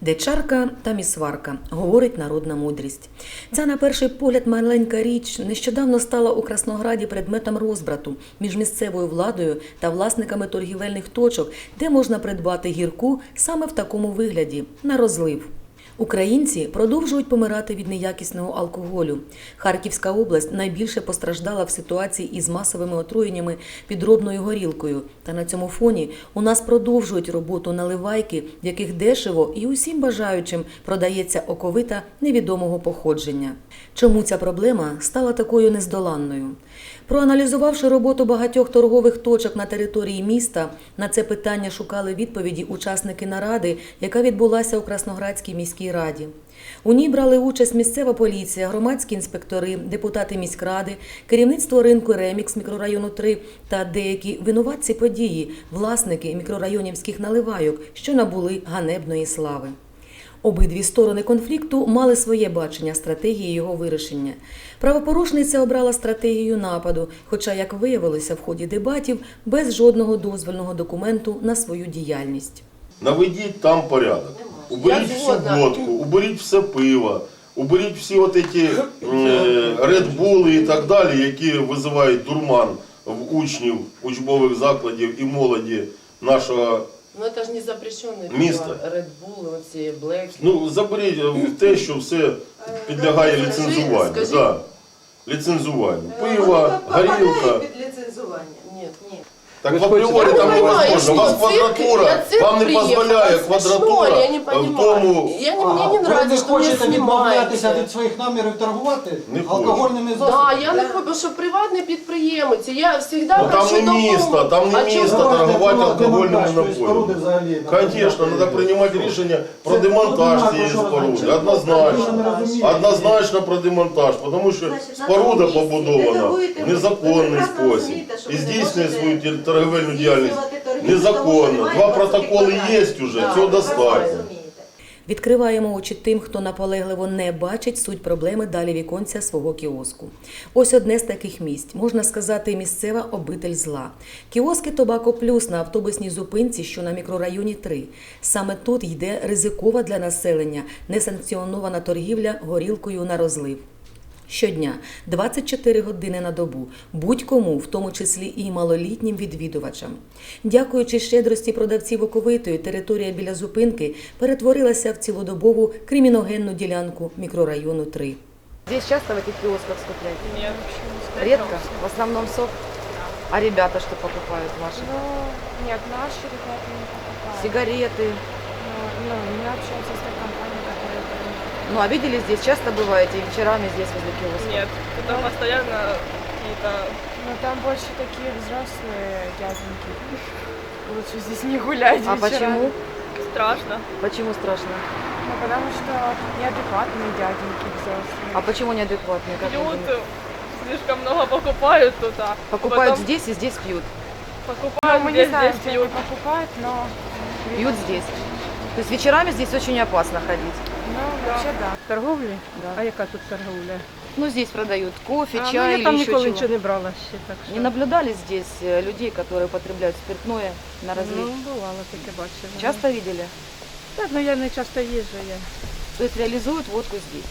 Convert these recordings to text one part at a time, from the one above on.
Де чарка, там і сварка, говорить народна мудрість. Ця, на перший погляд, маленька річ нещодавно стала у Краснограді предметом розбрату між місцевою владою та власниками торгівельних точок, де можна придбати гірку саме в такому вигляді на розлив. Українці продовжують помирати від неякісного алкоголю. Харківська область найбільше постраждала в ситуації із масовими отруєннями підробною горілкою. Та на цьому фоні у нас продовжують роботу наливайки, в яких дешево і усім бажаючим продається оковита невідомого походження. Чому ця проблема стала такою нездоланною? Проаналізувавши роботу багатьох торгових точок на території міста, на це питання шукали відповіді учасники наради, яка відбулася у Красноградській міській раді. У ній брали участь місцева поліція, громадські інспектори, депутати міськради, керівництво ринку Ремікс мікрорайону 3 та деякі винуватці події, власники мікрорайонівських наливайок, що набули ганебної слави. Обидві сторони конфлікту мали своє бачення стратегії його вирішення. Правопорушниця обрала стратегію нападу, хоча, як виявилося в ході дебатів, без жодного дозвільного документу на свою діяльність. Наведіть там порядок. Уберіть всю водку, уберіть все пиво, уберіть всі от ці редбули і так далі, які визивають дурман в учнів, учбових закладів і молоді нашого. Ну это ж не запрещенные Місто. Red Bull, оці Black. Ну, заберіть в те, що все підлягає Скажи- ліцензуванню. скажи. Да. Ліцензуванню. Вони Пиво, горілка. під ліцензування. Нет, нет. Так в Я там не понимаю, невозможно. У вас квадратура, вам не приехала, дозволяє квадратура я не в тому. Я, не- мне не ви нравится, что меня хочете відмовлятися снимаете. від своїх намірів торгувати Не хочу. алкогольними Да, засобами? я не хочу, що приватний підприємець. Я завжди Ну, там не місто, там не місто. Торгувати алкогольними напоями. Конечно, треба приймати рішення про Це демонтаж цієї що споруди. Однозначно. Ви не розумієте. Однозначно про демонтаж, тому що Значить, на споруда місці, побудована де в незаконний ви прекрасно спосіб розумієте, що і ви не здійснює можете свою ті- торговельну діяльність незаконно. Два протоколи є вже, цього достатньо. Відкриваємо очі тим, хто наполегливо не бачить суть проблеми далі віконця свого кіоску. Ось одне з таких місць, можна сказати, місцева обитель зла. Кіоски Тобако Плюс на автобусній зупинці, що на мікрорайоні 3. Саме тут йде ризикова для населення несанкціонована торгівля горілкою на розлив Щодня 24 години на добу, будь-кому, в тому числі і малолітнім відвідувачам. Дякуючи щедрості продавців оковитої, територія біля зупинки перетворилася в цілодобову криміногенну ділянку мікрорайону 3. Здесь часто в этих киосках скупляете? Нет, вообще не скупляю. Редко? В основном сок? А ребята что покупают ваши? Ну, нет, наши ребята не покупают. Сигареты? Ну, ну, мы общаемся с той Ну, а видели здесь? Часто бываете и вечерами здесь возле киоска? Нет, там постоянно какие-то... Ну, там больше такие взрослые дяденьки. Лучше здесь не гулять А вечерами. почему? Страшно. Почему страшно? Ну, потому что неадекватные дяденьки взрослые. А почему неадекватные? как вы Пьют, слишком много покупают тут, а Покупают потом здесь и здесь пьют. покупают, мы здесь, не знаем, здесь где пьют. покупают, но... Пьют здесь. То есть вечерами здесь очень опасно ходить. Ну, вообще да. Торговлі? Да. А яка тут торговля? Ну, здесь продают кофе, а, чай ну, я или там еще ніколи чего. не брала ще. Так що. Не наблюдали здесь э, людей, которые употребляют спиртное на разлив? Ну, бувало таке бачила. Часто видели? Так, ну я не часто їжджу. Я. То есть реализуют водку здесь,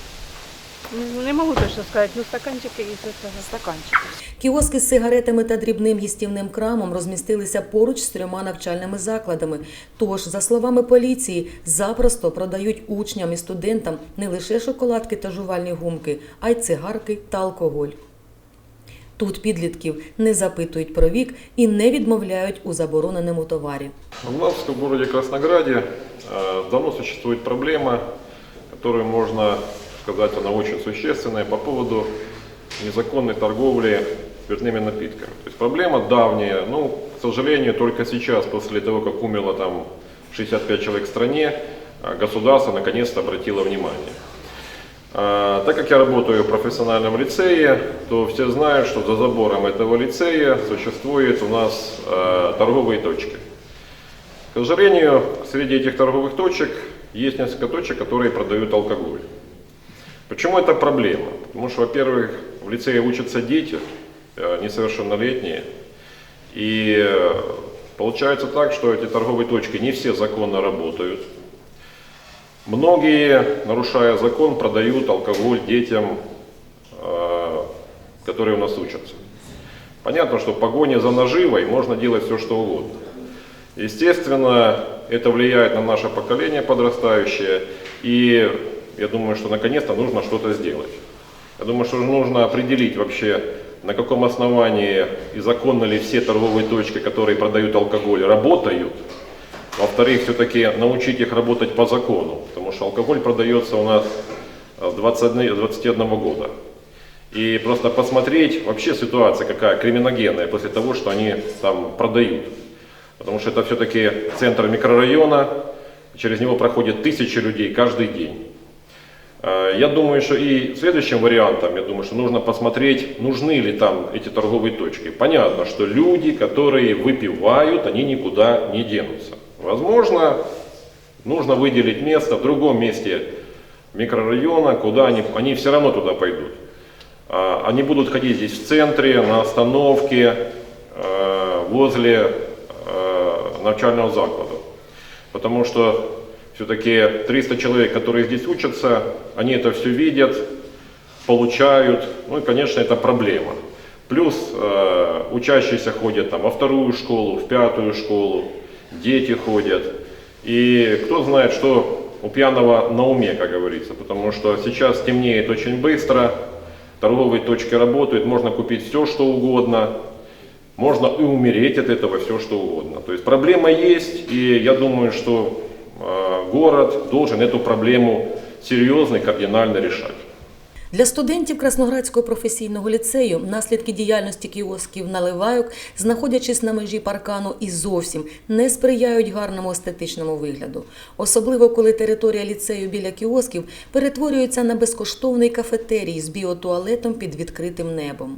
Не, не можу точно сказати, ну стаканчики із цього. стаканчики. Кіоски з сигаретами та дрібним їстівним крамом розмістилися поруч з трьома навчальними закладами. Тож, за словами поліції, запросто продають учням і студентам не лише шоколадки та жувальні гумки, а й цигарки та алкоголь. Тут підлітків не запитують про вік і не відмовляють у забороненому товарі. У нас в городе Краснограде э, давно существует проблема, которую можно сказать, она очень существенная по поводу незаконной торговли спиртными напитками. То есть проблема давняя, ну, к сожалению, только сейчас, после того, как умерло там 65 человек в стране, э, государство наконец-то обратило внимание. А, Так как я работаю в профессиональном лицее, то все знают, что за забором этого лицея существует у нас э, торговые точки. К сожалению, среди этих торговых точек есть несколько точек, которые продают алкоголь. Почему это проблема? Потому что, во-первых, в лицее учатся дети э, несовершеннолетние. И э, получается так, что эти торговые точки не все законно работают. Многие, нарушая закон, продают алкоголь детям, э, которые у нас учатся. Понятно, что в погоне за наживой можно делать все, что угодно. Естественно, это влияет на наше поколение подрастающее, и я думаю, что наконец-то нужно что-то сделать. Я думаю, что нужно определить вообще, на каком основании и законно ли все торговые точки, которые продают алкоголь, работают. Во-вторых, все-таки научить их работать по закону, потому что алкоголь продается у нас с 21, 21 года. И просто посмотреть вообще ситуация какая криминогенная после того, что они там продают. Потому что это все-таки центр микрорайона, через него проходит тысячи людей каждый день. Э, Я думаю, что и следующим вариантом, я думаю, что нужно посмотреть, нужны ли там эти торговые точки. Понятно, что люди, которые выпивают, они никуда не денутся. Возможно, нужно выделить место в другом месте микрорайона, куда они, они все равно туда пойдут. А, Они будут ходить здесь в центре, на остановке, э, возле э, начального заклада. Потому что все-таки 300 человек, которые здесь учатся, они это все видят, получают. Ну и, конечно, это проблема. Плюс э, учащиеся ходят там во вторую школу, в пятую школу, дети ходят. И кто знает, что у пьяного на уме, как говорится. Потому что сейчас темнеет очень быстро, торговые точки работают, можно купить все, что угодно. Можно и умереть от этого все, что угодно. То есть проблема есть, и я думаю, что город должен эту проблему серьезно и кардинально решать. Для студентів Красноградського професійного ліцею наслідки діяльності кіосків наливайок, знаходячись на межі паркану і зовсім не сприяють гарному естетичному вигляду. Особливо коли територія ліцею біля кіосків перетворюється на безкоштовний кафетерій з біотуалетом під відкритим небом.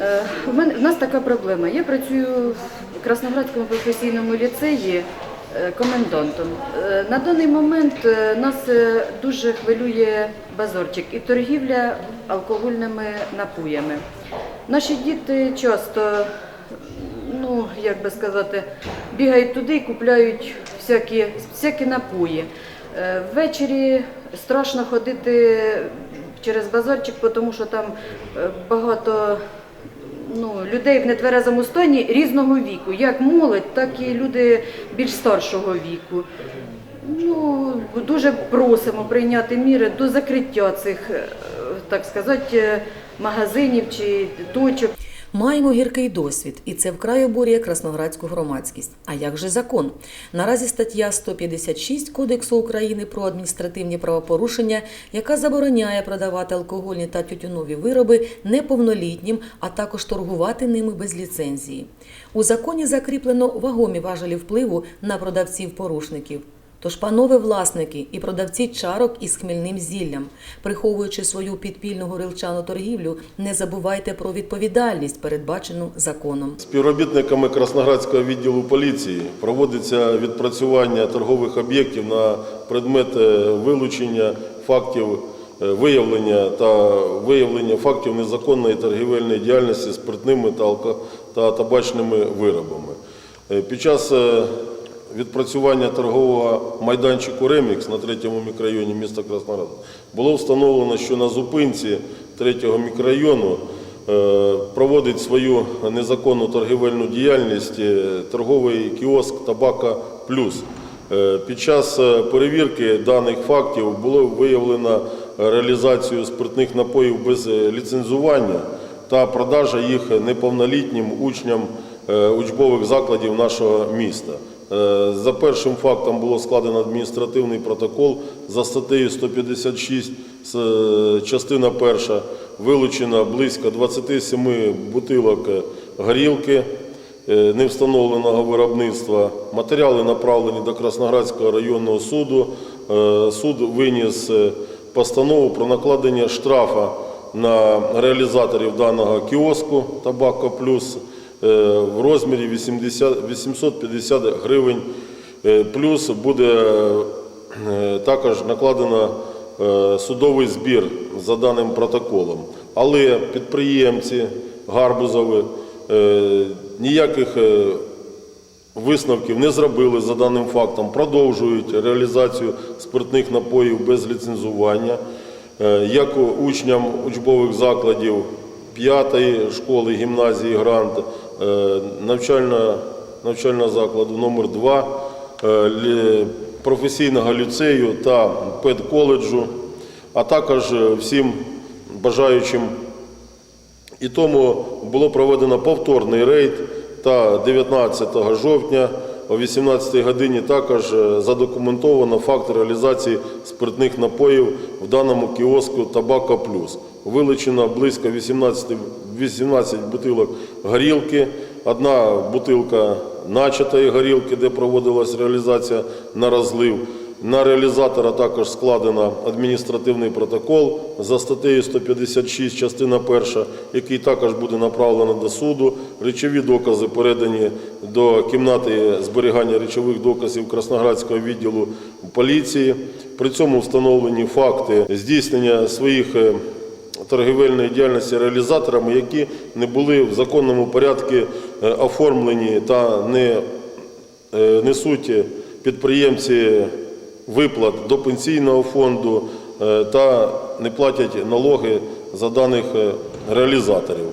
Е, У мене в нас така проблема. Я працюю в Красноградському професійному ліцеї е, комендантом. Е, На даний момент е, нас е, дуже хвилює базорчик і торгівля алкогольними напоями. Наші діти часто, ну як би сказати, бігають туди і купляють всякі, всякі напої. Е, Ввечері страшно ходити через базарчик, тому що там е, багато ну, людей в нетверезому стані різного віку, як молодь, так і люди більш старшого віку. Ну, дуже просимо прийняти міри до закриття цих, е, так сказати, е, магазинів чи точок. Маємо гіркий досвід, і це вкрай обурює красноградську громадськість. А як же закон? Наразі стаття 156 Кодексу України про адміністративні правопорушення, яка забороняє продавати алкогольні та тютюнові вироби неповнолітнім, а також торгувати ними без ліцензії. У законі закріплено вагомі важелі впливу на продавців-порушників. Тож, панове власники і продавці чарок із хмільним зіллям, приховуючи свою підпільну горілчану торгівлю, не забувайте про відповідальність, передбачену законом. Співробітниками Красноградського відділу поліції проводиться відпрацювання торгових об'єктів на предмет е, вилучення фактів е, виявлення та виявлення фактів незаконної торгівельної діяльності спиртними та, та табачними виробами. Е, Під час відпрацювання торгового майданчику Ремікс на третьому мікрорайоні міста Краснограда було встановлено, що на зупинці третього мікрорайону е, проводить свою незаконну торгівельну діяльність е, торговий кіоск Табака Плюс. Е, Під час перевірки даних фактів було виявлено реалізацію спиртних напоїв без ліцензування та продажа їх неповнолітнім учням учбових закладів нашого міста. Е, За першим фактом було складено адміністративний протокол за статтею 156, е, частина перша, вилучено близько 27 бутилок е, горілки невстановленого виробництва. Матеріали направлені до Красноградського районного суду. Суд виніс постанову про накладення штрафа на реалізаторів даного кіоску «Табако Плюс» в розмірі 80 850 гривень. Е, Плюс буде е, також накладено е, судовий збір за даним протоколом. Але підприємці Гарбузови е, ніяких е, висновків не зробили за даним фактом, продовжують реалізацію спиртних напоїв без ліцензування. Е, Як учням учбових закладів 5 школи гімназії Грант, е, навчальна, навчального закладу номер 2 професійного ліцею та педколеджу, а також е, всім бажаючим і тому було проведено повторний рейд та 19 жовтня о 18 годині також е, задокументовано факт реалізації спиртних напоїв в даному кіоску Табако Плюс. Вилучено близько 18, 18 бутилок горілки, одна бутилка начатої горілки, де проводилась реалізація на розлив. На реалізатора також складено адміністративний протокол за статтею 156, частина 1, який також буде направлено до суду. Речові докази передані до кімнати зберігання речових доказів Красноградського відділу поліції. При цьому встановлені факти здійснення своїх е, торгівельної діяльності реалізаторами, які не були в законному порядку е, оформлені та не е, несуть підприємці виплат до пенсійного фонду е, та не платять налоги за даних реалізаторів.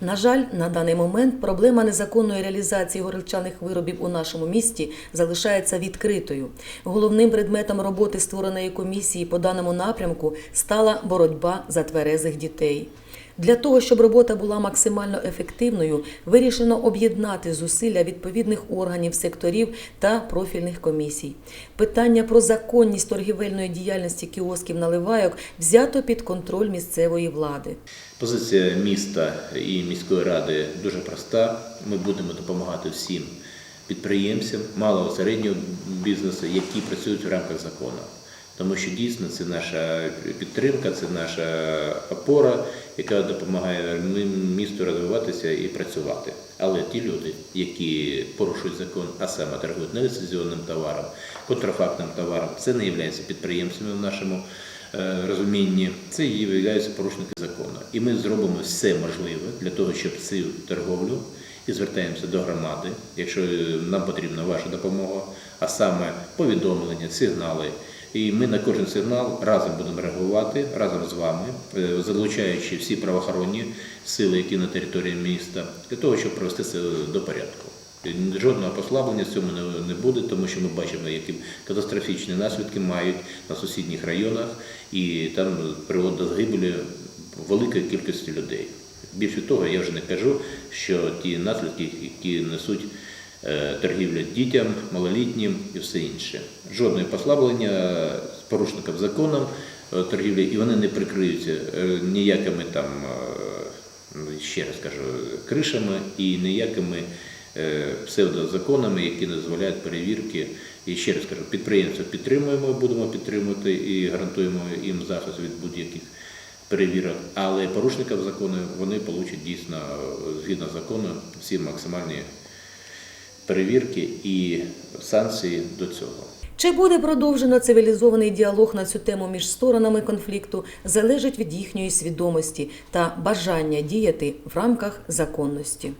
На жаль, на даний момент проблема незаконної реалізації горілчаних виробів у нашому місті залишається відкритою. Головним предметом роботи створеної комісії по даному напрямку стала боротьба за тверезих дітей. Для того, щоб робота була максимально ефективною, вирішено об'єднати зусилля відповідних органів, секторів та профільних комісій. Питання про законність торгівельної діяльності кіосків наливайок взято під контроль місцевої влади. Позиція міста і міської ради дуже проста. Ми будемо допомагати всім підприємцям малого середнього бізнесу, які працюють в рамках закону. Тому що дійсно це наша підтримка, це наша опора, яка допомагає місту розвиватися і працювати. Але ті люди, які порушують закон, а саме торгують неліцензіонним товаром, контрафактним товаром, це не є підприємцями в нашому е, розумінні, це є порушники закону. І ми зробимо все можливе для того, щоб цю торговлю і звертаємося до громади, якщо нам потрібна ваша допомога, а саме повідомлення, сигнали. І ми на кожен сигнал разом будемо реагувати разом з вами, е, залучаючи всі правоохоронні сили, які на території міста, для того, щоб привести це до порядку. Жодного послаблення в цьому не- буде, тому що ми бачимо, які катастрофічні наслідки мають на сусідніх районах, і там приводить до загибелі великої кількості людей. Більше того, я вже не кажу, що ті наслідки, які несуть торгівля дітям, малолітнім і все інше. Жодного послаблення з порушником законом е, торгівлі, і вони не прикриються е, ніякими там, е, ну, ще раз кажу, кришами і ніякими е, псевдозаконами, які не дозволяють перевірки. І ще раз кажу, підприємців підтримуємо, будемо підтримувати і гарантуємо їм захист від будь-яких перевірок, але порушників закону вони получать дійсно е, згідно закону всі максимальні перевірки і санкції до цього. Чи буде продовжено цивілізований діалог на цю тему між сторонами конфлікту, залежить від їхньої свідомості та бажання діяти в рамках законності.